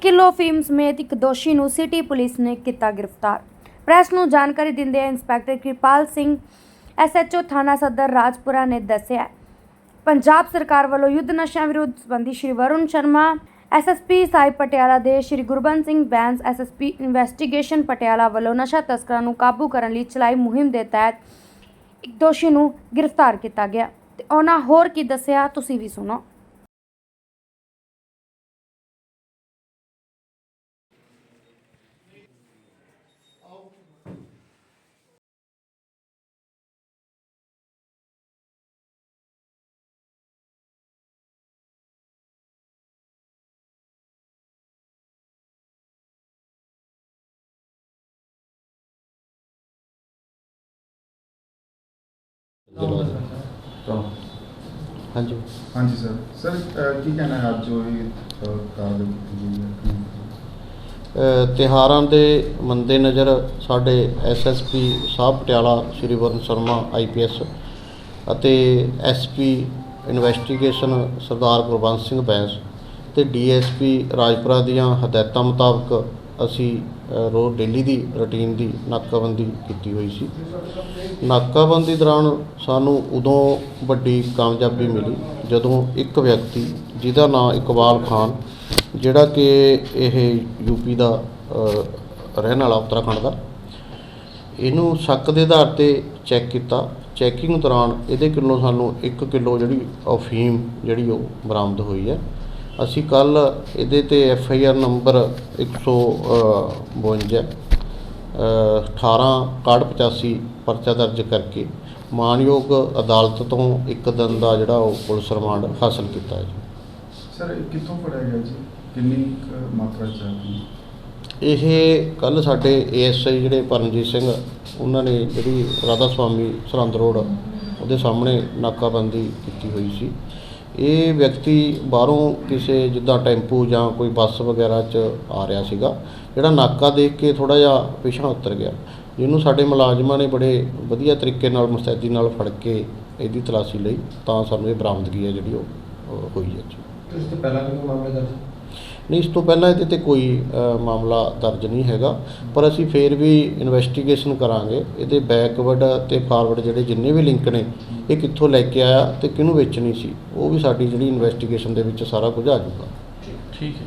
Kilo ਫੀਮ ਸਮੇਤ ਇੱਕ ਦੋਸ਼ੀ ਨੂੰ ਸਿਟੀ ਪੁਲਿਸ ਨੇ ਕੀਤਾ ਗ੍ਰਿਫਤਾਰ। ਪ੍ਰੈਸ ਨੂੰ ਜਾਣਕਾਰੀ ਦਿੰਦੇ ਇੰਸਪੈਕਟਰ ਕਿਰਪਾਲ ਸਿੰਘ, ਐਸਐਚਓ ਥਾਣਾ ਸਦਰ ਰਾਜਪੁਰਾ ਨੇ ਦੱਸਿਆ ਪੰਜਾਬ ਸਰਕਾਰ ਵੱਲੋਂ ਯੁੱਧ ਨਸ਼ਿਆਂ ਵਿਰੁੱਧ ਸੰਬੰਧੀ ਸ਼੍ਰੀ ਵਰੁਣ ਸ਼ਰਮਾ, ਐਸਐਸਪੀ ਸਾਹਿਬ ਪਟਿਆਲਾ ਦੇ ਸ਼੍ਰੀ ਗੁਰਬੰਸ ਸਿੰਘ ਬੈਂਸ, ਐਸਐਸਪੀ ਇਨਵੈਸਟੀਗੇਸ਼ਨ ਪਟਿਆਲਾ ਵੱਲੋਂ ਨਸ਼ਾ ਤਸਕਰਾਂ ਨੂੰ ਕਾਬੂ ਕਰਨ ਲਈ ਚਲਾਈ ਮੁਹਿੰਮ ਦੇ ਤਹਿਤ ਇੱਕ ਦੋਸ਼ੀ ਨੂੰ ਗ੍ਰਿਫਤਾਰ ਕੀਤਾ ਗਿਆ। ਤੇ ਉਹਨਾਂ ਹੋਰ ਕੀ ਦੱਸਿਆ, ਤੁਸੀਂ ਵੀ ਸੁਣੋ। ਹਾਂਜੀ। ਹਾਂਜੀ ਸਰ ਸਰ ਅਹ, ਕੀ ਕਹਿਣਾ ਹੈ ਅੱਜ ਜੋ ਇਹ ਅਹ, ਕਾਰਵਾਈ ਕੀਤੀ ਗਈ ਹੈ? ਅ, ਤਿਉਹਾਰਾਂ ਦੇ ਮੰਦੇ ਨਜ਼ਰ ਸਾਡੇ ਐਸਐਸਪੀ ਸਾਹਿਬ ਪਟਿਆਲਾ ਸ਼੍ਰੀ ਵਰਨ ਸ਼ਰਮਾ ਆਈਪੀਐਸ ਅਤੇ ਐਸਪੀ ਇਨਵੈਸਟੀਗੇਸ਼ਨ ਸਰਦਾਰ ਗੁਰਬੰਸ ਸਿੰਘ ਬੈਂਸ ਤੇ ਡੀਐਸਪੀ ਰਾਜਪੁਰਾ ਦੀਆਂ ਹਦਾਇਤਾਂ ਮੁਤਾਬਕ ਅਸੀਂ ਰੋਜ਼ ਡੇਲੀ ਦੀ ਰੁਟੀਨ ਦੀ ਨਾਕਾਬੰਦੀ ਕੀਤੀ ਹੋਈ ਸੀ। ਨਾਕਾਬੰਦੀ ਦੌਰਾਨ ਸਾਨੂੰ ਉਦੋਂ ਵੱਡੀ ਕਾਮਯਾਬੀ ਮਿਲੀ, ਜਦੋਂ ਇੱਕ ਵਿਅਕਤੀ, ਜਿਹਦਾ ਨਾਮ ਇਕਬਾਲ ਖਾਨ, ਜਿਹੜਾ ਕਿ ਇਹ ਯੂਪੀ ਦਾ ਰਹਿਣ ਵਾਲਾ ਉੱਤਰਾਖੰਡ ਦਾ, ਇਹਨੂੰ ਸ਼ੱਕ ਦੇ ਆਧਾਰ ਤੇ ਚੈੱਕ ਕੀਤਾ। ਚੈਕਿੰਗ ਦੌਰਾਨ ਇਹਦੇ ਕਿਲੋ ਸਾਨੂੰ 1 ਕਿਲੋ ਜਿਹੜੀ ਅਫੀਮ ਜਿਹੜੀ ਉਹ ਬਰਾਮਦ ਹੋਈ ਹੈ। ਅਸੀਂ ਕੱਲ ਇਹਦੇ ਤੇ ਐਫ ਆਈ ਆਰ ਨੰਬਰ 152 18 85 ਪਰਚਾ ਦਰਜ ਕਰਕੇ ਮਾਨਯੋਗ ਅਦਾਲਤ ਤੋਂ ਇੱਕ ਦਿਨ ਦਾ ਜਿਹੜਾ ਉਹ ਪੁਲਿਸ ਰਿਮਾਂਡ ਹਾਸਲ ਕੀਤਾ ਹੈ ਜੀ। ਸਰ ਇਹ ਕਿੱਥੋਂ ਫੜਿਆ ਗਿਆ ਜੀ? ਕਿੰਨੀ ਮਾਤਰਾ ਚ ਇਹ ਕੱਲ ਸਾਡੇ ਏਐਸਆਈ ਜਿਹੜੇ ਪਰਮਜੀਤ ਸਿੰਘ ਉਹਨਾਂ ਨੇ ਜਿਹੜੀ ਰਾਧਾ ਸੁਆਮੀ ਸਰਹੰਦ ਰੋਡ ਉਹਦੇ ਸਾਹਮਣੇ ਨਾਕਾਬੰਦੀ ਕੀਤੀ ਹੋਈ ਸੀ। ਇਹ ਵਿਅਕਤੀ ਬਾਹਰੋਂ ਕਿਸੇ ਜਿੱਦਾਂ ਟੈਂਪੂ ਜਾਂ ਕੋਈ ਬੱਸ ਵਗੈਰਾ 'ਚ ਆ ਰਿਹਾ ਸੀਗਾ, ਜਿਹੜਾ ਨਾਕਾ ਦੇਖ ਕੇ ਥੋੜਾ ਜਿਹਾ ਪਿਛਾਂਹ ਉਤਰ ਗਿਆ, ਜਿਹਨੂੰ ਸਾਡੇ ਮੁਲਾਜ਼ਮਾਂ ਨੇ ਬੜੇ ਵਧੀਆ ਤਰੀਕੇ ਨਾਲ, ਮੁਸਤੈਦੀ ਨਾਲ ਫੜ ਕੇ ਇਹਦੀ ਤਲਾਸ਼ੀ ਲਈ, ਤਾਂ ਸਾਨੂੰ ਇਹ ਬਰਾਮਦਗੀ ਹੈ ਜਿਹੜੀ ਉਹ ਹੋਈ ਹੈ ਜੀ। ਇਸ ਤੋਂ ਪਹਿਲਾਂ ਵੀ ਮਾਮਲੇ ਦਰਜ ਨਹੀਂ, ਇਸ ਤੋਂ ਪਹਿਲਾਂ ਇਹਦੇ ਤੇ ਕੋਈ ਮਾਮਲਾ ਦਰਜ ਨਹੀਂ ਹੈਗਾ, ਪਰ ਅਸੀਂ ਫੇਰ ਵੀ ਇਨਵੈਸਟੀਗੇਸ਼ਨ ਕਰਾਂਗੇ। ਇਹਦੇ ਬੈਕਵਰਡ ਤੇ ਫਾਰਵਰਡ ਜਿਹੜੇ ਜਿੰਨੇ ਵੀ ਲਿੰਕ ਨੇ, ਇਹ ਕਿੱਥੋਂ ਲੈ ਕੇ ਆਇਆ ਤੇ ਕਿਹਨੂੰ ਵੇਚਣੀ ਸੀ, ਉਹ ਵੀ ਸਾਡੀ ਜਿਹੜੀ ਇਨਵੈਸਟੀਗੇਸ਼ਨ ਦੇ ਵਿੱਚ ਸਾਰਾ ਕੁਝ ਆ ਜਾਊਗਾ। ਠੀਕ ਹੈ।